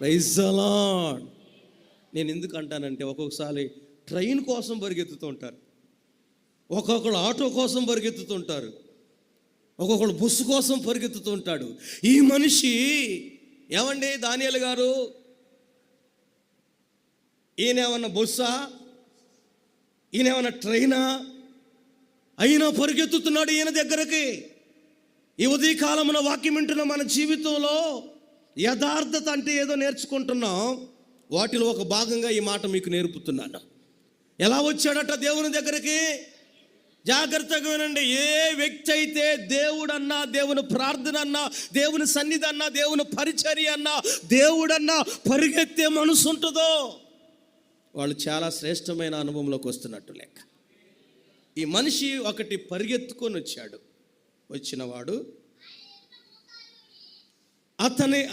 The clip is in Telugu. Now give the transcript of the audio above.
రైజలాడ్ నేను ఎందుకు అంటానంటే ఒక్కొక్కసారి ట్రైన్ కోసం పరిగెత్తుతూ ఉంటారు. ఒక్కొక్కరు ఆటో కోసం పరిగెత్తుతుంటారు ఒక్కొక్కడు బస్సు కోసం పరిగెత్తుతూ ఉంటాడు. ఈ మనిషి ఏమండి దానియాల గారు? ఈయన ఏమన్నా బొస్సా? ఈయన ఏమన్నా ట్రైనా? అయినా పరిగెత్తుతున్నాడు ఈయన దగ్గరకి. ఈ ఉదయకాలమున వాక్యం వింటున్న మన జీవితంలో యథార్థత అంటే ఏదో నేర్చుకుంటున్నాం. వాటిలో ఒక భాగంగా ఈ మాట మీకు నేర్పుతున్నాను. ఎలా వచ్చాడట దేవుని దగ్గరికి? జాగ్రత్తగా వినండి. ఏ వ్యక్తి అయితే దేవుడన్నా దేవుని ప్రార్థన అన్నా దేవుని సన్నిధి అన్నా దేవుని పరిచర్య అన్నా దేవుడన్నా పరిగెత్తే మనసు ఉంటుందో? వాళ్ళు చాలా శ్రేష్టమైన అనుభవంలోకి వస్తున్నట్టు లెక్క. ఈ మనిషి ఒకటి పరిగెత్తుకొని వచ్చాడు. వచ్చినవాడు అతని